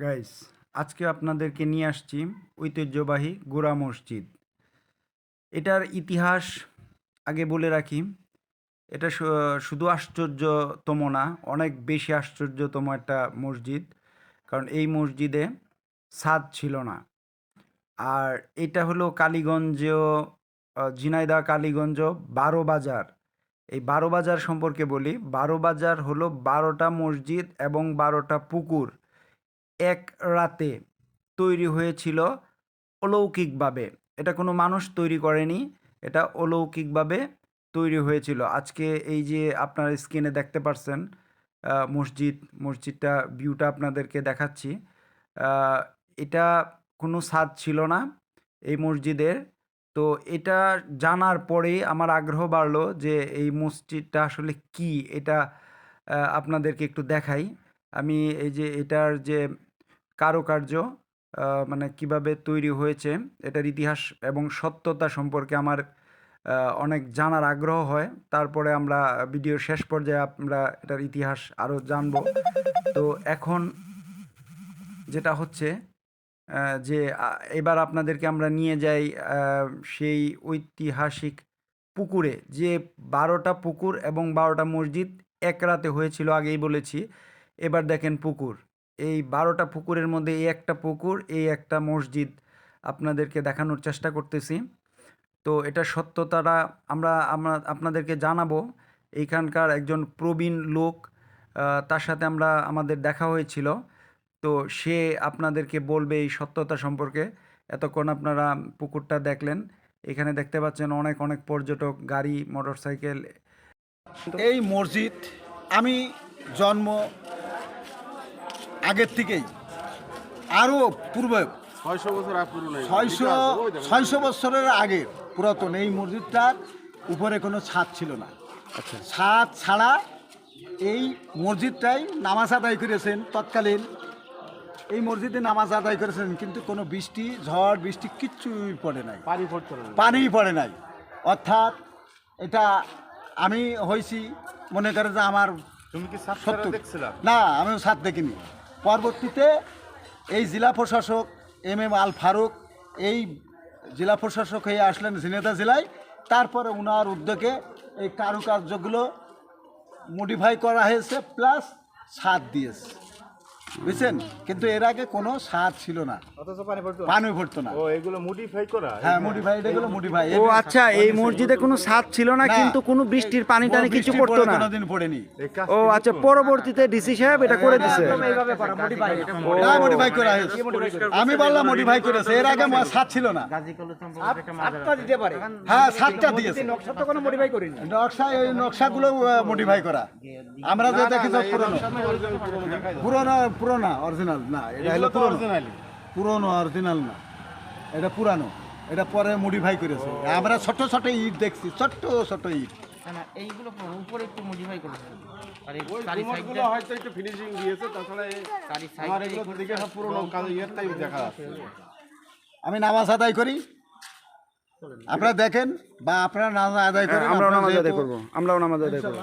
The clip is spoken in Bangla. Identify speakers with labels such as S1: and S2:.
S1: গাইস আজকে আপনাদেরকে নিয়ে আসছি ঐতিহ্যবাহী গোরা মসজিদ। এটার ইতিহাস আগে বলে রাখি। এটা শুধু আশ্চর্যতম না অনেক বেশি আশ্চর্যতম একটা মসজিদ কারণ এই মসজিদে ছাদ ছিল না। আর এটা হলো কালীগঞ্জেও আহ, ঝিনাইদহ কালীগঞ্জ বারো বাজার। এই বারো বাজার সম্পর্কে বলি বারো বাজার হলো বারোটা মসজিদ এবং বারোটা পুকুর। এক রাতে তৈরি হয়েছিল অলৌকিকভাবে। এটা কোনো মানুষ তৈরি করেনি, এটা অলৌকিকভাবে তৈরি হয়েছিল। আজকে এই যে আপনার স্ক্রিনে দেখতে পারছেন মসজিদ, মসজিদটা ভিউটা আপনাদেরকে দেখাচ্ছি। এটা কোনো স্বাদ ছিল না এই মসজিদের। তো এটা জানার পরেই আমার আগ্রহ বাড়লো যে এই মসজিদটা আসলে কি? এটা আপনাদেরকে একটু দেখাই। আমি এই যে এটার যে কারুকার্য মানে কীভাবে তৈরি হয়েছে এটার ইতিহাস এবং সত্যতা সম্পর্কে আমার অনেক জানার আগ্রহ হয়। তারপরে আমরা ভিডিওর শেষ পর্যায়ে আমরা এটার ইতিহাস আরও জানব। তো এখন যেটা হচ্ছে যে এবার আপনাদেরকে আমরা নিয়ে যাই সেই ঐতিহাসিক পুকুরে। যে বারোটা পুকুর এবং বারোটা মসজিদ এক রাতে হয়েছিল আগেই বলেছি। এবার দেখেন পুকুর। এই বারোটা পুকুরের মধ্যে এই একটা পুকুর, এই একটা মসজিদ আপনাদেরকে দেখানোর চেষ্টা করতেছি। তো এটা সত্যতাটা আমরা আমরা আপনাদেরকে জানাব। এইখানকার একজন প্রবীণ লোক তার সাথে আমরা, আমাদের দেখা হয়েছিল। তো সে আপনাদেরকে বলবে এই সত্যতা সম্পর্কে। এতক্ষণ আপনারা পুকুরটা দেখলেন। এখানে দেখতে পাচ্ছেন অনেক অনেক পর্যটক, গাড়ি, মোটরসাইকেল।
S2: এই মসজিদ আমি জন্ম আগের থেকেই। আরও পূর্বে
S3: ছয়শো বছর
S2: ছয়শো বছরের আগে পুরাতন এই মসজিদটার উপরে কোনো ছাদ ছিল না।
S1: আচ্ছা।
S2: ছাদ ছাড়া এই মসজিদটাই নামাজ আদায় করেছেন তৎকালীন। এই মসজিদে নামাজ আদায় করেছেন কিন্তু কোনো বৃষ্টি ঝড় বৃষ্টি কিচ্ছুই পড়ে নাই।
S3: পানি পড়তো না
S2: পানিই পড়ে নাই। অর্থাৎ এটা আমি হয়েছি মনে করে যে আমার
S3: তুমি কি দেখছিলাম
S2: না আমি সাত দেখিনি। পরবর্তীতে এই জেলা প্রশাসক এম এম আল ফারুক, এই জেলা প্রশাসক হয়ে আসলেন ঝিনেদা জেলায়। তারপরে ওনার উদ্যোগে এই কারুকার্যগুলো মডিফাই করা হয়েছে প্লাস সাদ দিয়েছে। বুঝছেন? কিন্তু এর আগে কোনো সাদ ছিল না।
S3: অথচ পানি পড়তো
S2: পানি ভরতো না।
S3: ও এগুলো মডিফাই করা?
S2: হ্যাঁ মডিফাই এগুলো মডিফাই
S1: ও আচ্ছা এই মসজিদে কোনো ছাদ ছিল না কিন্তু কোনো বৃষ্টির পানি টানি কিছু পড়তো না।
S2: কোনোদিন পড়েনি।
S1: ও আচ্ছা পরবর্তীতে ডিসি সাহেব এটা করে দিছে।
S2: মডিফাই করা হয়েছে। আমি বললাম মডিফাই করেছে। এর আগে সাত ছিল না।
S4: সাতটা দিতে পারে।
S2: হ্যাঁ সাতটা দিয়েছে।
S4: নকশা তো কোনো মডিফাই করিনি।
S2: নকশা ওই নকশাগুলো মডিফাই করা। আমরা যে দেখি সব পুরনো পুরনো পুরোনো অরিজিনাল না এটা হলো পুরনো। পুরনো অরিজিনাল না এটা পুরানো এটা পরে মডিফাই করেছে। আমরা ছোট ছোট ইট দেখছি ছোট্ট ছোট ইট।
S4: না না এইগুলো উপরে একটু মডিফাই করেছে আর এই চারি
S3: গুলো হয়তো একটু ফিনিশিং দিয়েছে তাছাড়া
S4: চারি
S3: আমার
S4: সাইডটা
S3: এগুলো দিকে সব পুরনো কাজে ইয়ের দেখা যাচ্ছে।
S2: আমি নামাজ আদায় করি। আপনারা দেখেন বা আপনারা নামাজ আদায় করেন
S1: আমরাও নামাজ আদায় করব আমরাও নামাজ আদায় করব।